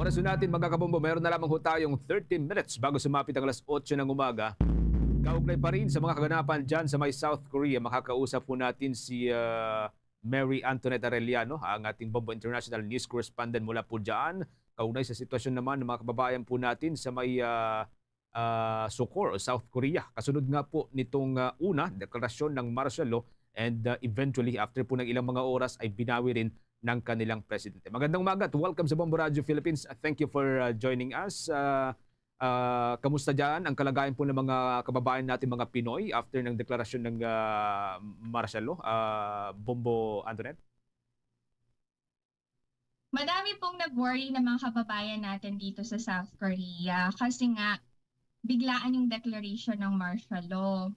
Oras na natin mga kabombo, meron na lamang ho tayong 30 minutes bago sumapit ang alas 8 ng umaga. Kaugnay pa rin sa mga kaganapan dyan sa may South Korea, makakausap po natin si ah, Mary Antoinette Arellano, ang ating Bombo International News Correspondent mula po dyan. Kaugnay sa sitwasyon naman ng mga kababayan po natin sa may ah, ah, Sukor o South Korea. Kasunod nga po nitong ah, una, deklarasyon ng martial law and ah, eventually after po ng ilang mga oras ay binawi rin ng kanilang presidente. Magandang umaga at welcome sa Bombo Radio Philippines. Thank you for uh, joining us. Uh, uh, kamusta dyan ang kalagayan po ng mga kababayan natin mga Pinoy after ng deklarasyon ng uh, law? Uh, Bombo Antoinette? Madami pong nag-worry ng mga kababayan natin dito sa South Korea kasi nga biglaan yung declaration ng martial law.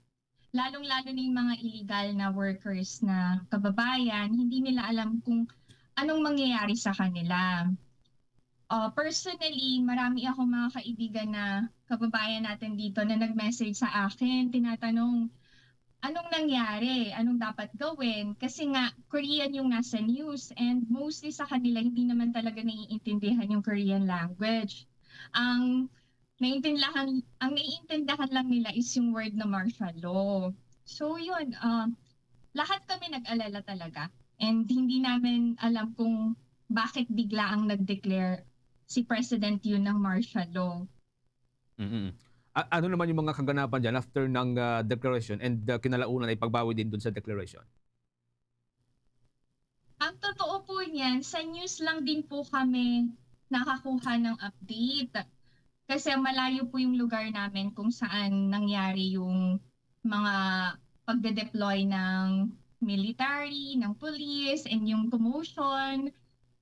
Lalong-lalo na yung mga illegal na workers na kababayan, hindi nila alam kung anong mangyayari sa kanila. Uh, personally, marami ako mga kaibigan na kababayan natin dito na nag-message sa akin, tinatanong, anong nangyari? Anong dapat gawin? Kasi nga, Korean yung nasa news and mostly sa kanila, hindi naman talaga naiintindihan yung Korean language. Ang naiintindihan, ang naiintindihan lang nila is yung word na martial law. So yun, um, lahat kami nag-alala talaga. And hindi namin alam kung bakit bigla ang nag-declare si President yun ng martial law. mm A- ano naman yung mga kaganapan dyan after ng uh, declaration and uh, kinalaunan ay pagbawi din dun sa declaration? Ang totoo po niyan, sa news lang din po kami nakakuha ng update. Kasi malayo po yung lugar namin kung saan nangyari yung mga pagde-deploy ng military, ng police, and yung commotion.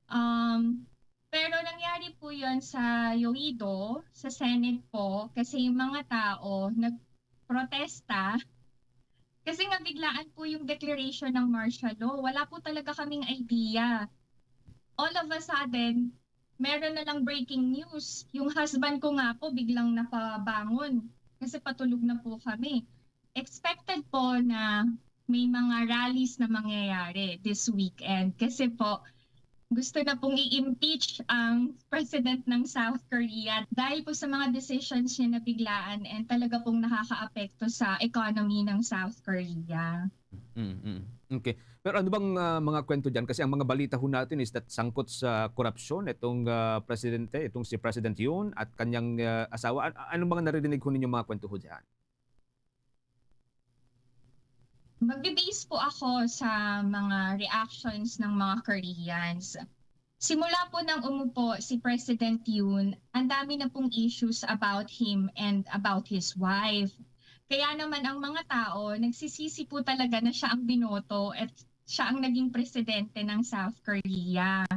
Um, pero nangyari po yon sa Yoido, sa Senate po, kasi yung mga tao nagprotesta kasi nga biglaan po yung declaration ng martial law. Wala po talaga kaming idea. All of a sudden, meron na lang breaking news. Yung husband ko nga po biglang napabangon kasi patulog na po kami. Expected po na may mga rallies na mangyayari this weekend kasi po gusto na pong i-impeach ang president ng South Korea dahil po sa mga decisions niya na biglaan and talaga pong nakakaapekto sa economy ng South Korea. mm Okay. Pero ano bang uh, mga kwento dyan? Kasi ang mga balita ho natin is that sangkot sa korupsyon itong uh, presidente, itong si President Yoon at kanyang uh, asawa. An- anong mga naririnig ho ninyo mga kwento ho dyan? Magbe-base po ako sa mga reactions ng mga Koreans. Simula po nang umupo si President Yoon, ang dami na pong issues about him and about his wife. Kaya naman ang mga tao, nagsisisi po talaga na siya ang binoto at siya ang naging presidente ng South Korea.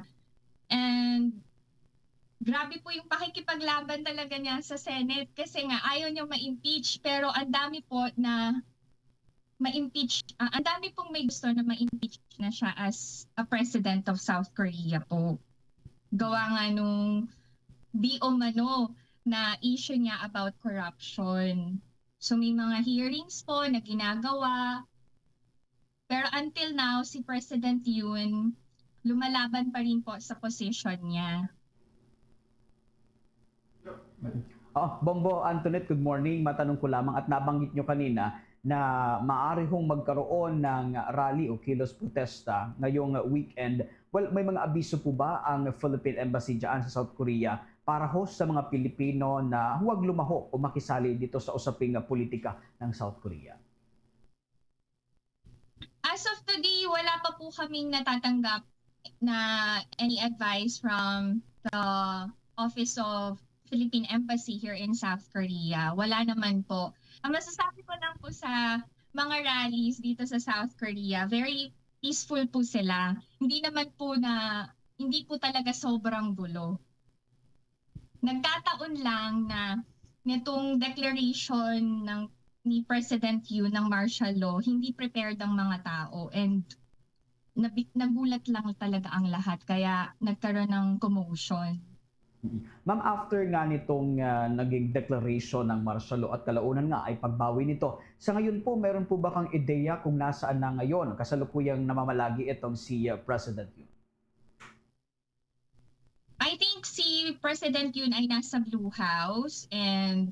And grabe po yung pakikipaglaban talaga niya sa Senate kasi nga ayaw niya ma-impeach pero ang dami po na ma-impeach, ah, ang dami pong may gusto na ma-impeach na siya as a president of South Korea po. Gawa nga nung di o mano na issue niya about corruption. So may mga hearings po na ginagawa. Pero until now, si President Yoon, lumalaban pa rin po sa position niya. Oh, Bombo Antoinette, good morning. Matanong ko lamang at nabanggit nyo kanina na maaari hong magkaroon ng rally o kilos protesta ngayong weekend. Well, may mga abiso po ba ang Philippine Embassy dyan sa South Korea para host sa mga Pilipino na huwag lumaho o makisali dito sa usaping politika ng South Korea? As of today, wala pa po kaming natatanggap na any advice from the Office of Philippine Embassy here in South Korea. Wala naman po. Ang masasabi ko lang po sa mga rallies dito sa South Korea, very peaceful po sila. Hindi naman po na, hindi po talaga sobrang gulo. Nagkataon lang na nitong declaration ng ni President Yu ng martial law, hindi prepared ang mga tao and nabi- nagulat lang talaga ang lahat kaya nagkaroon ng commotion. Ma'am, after nga nitong ah, naging declaration ng martial law at kalaunan nga ay pagbawi nito, sa ngayon po, meron po ba kang ideya kung nasaan na ngayon kasalukuyang namamalagi itong si ah, President Yoon? I think si President yun ay nasa Blue House and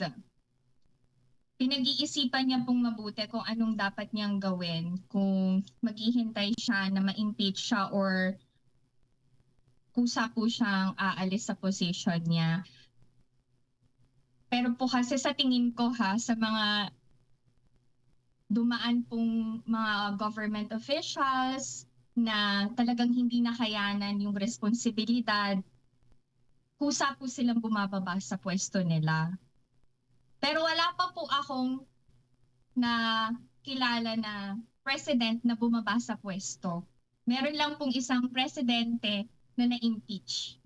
pinag-iisipan niya pong mabuti kung anong dapat niyang gawin kung maghihintay siya na ma-impeach siya or kusa po siyang aalis sa position niya. Pero po kasi sa tingin ko ha, sa mga dumaan pong mga government officials na talagang hindi nakayanan yung responsibilidad, kusa po silang bumababa sa pwesto nila. Pero wala pa po akong na kilala na president na bumaba sa pwesto. Meron lang pong isang presidente na na-impeach.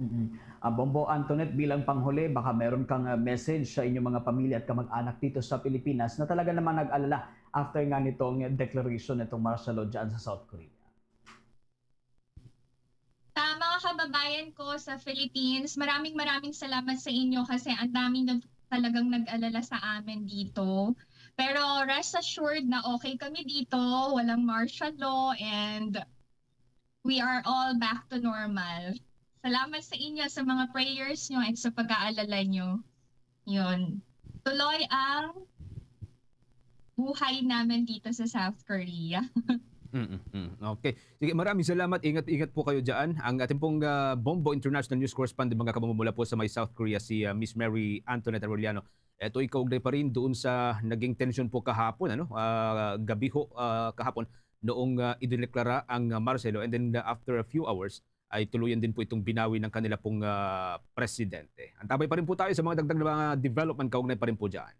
mm Ah, Bombo Antoinette, bilang panghuli, baka meron kang ah, message sa inyong mga pamilya at kamag-anak dito sa Pilipinas na talaga naman nag-alala after nga nitong declaration nitong martial law dyan sa South Korea. Sa mga kababayan ko sa Philippines, maraming maraming salamat sa inyo kasi ang daming nag- talagang nag-alala sa amin dito. Pero rest assured na okay kami dito, walang martial law and we are all back to normal. Salamat sa inyo sa mga prayers nyo at sa pag-aalala nyo. Yun. Tuloy ang buhay namin dito sa South Korea. Mm, mm. Okay. Sige, maraming salamat. Ingat-ingat po kayo dyan. Ang ating pong ah, Bombo International News Correspondent mga kamumula po sa may South Korea, si ah, Miss Mary Antoinette Arellano. Ito ikaw pa rin doon sa naging tension po kahapon, ano? Ah, gabi ho ah, kahapon noong uh, idineklara ang ah, Marcelo and then ah, after a few hours ay tuluyan din po itong binawi ng kanila pong ah, presidente. Antabay pa rin po tayo sa mga dagdag na mga development kaugnay pa rin po dyan.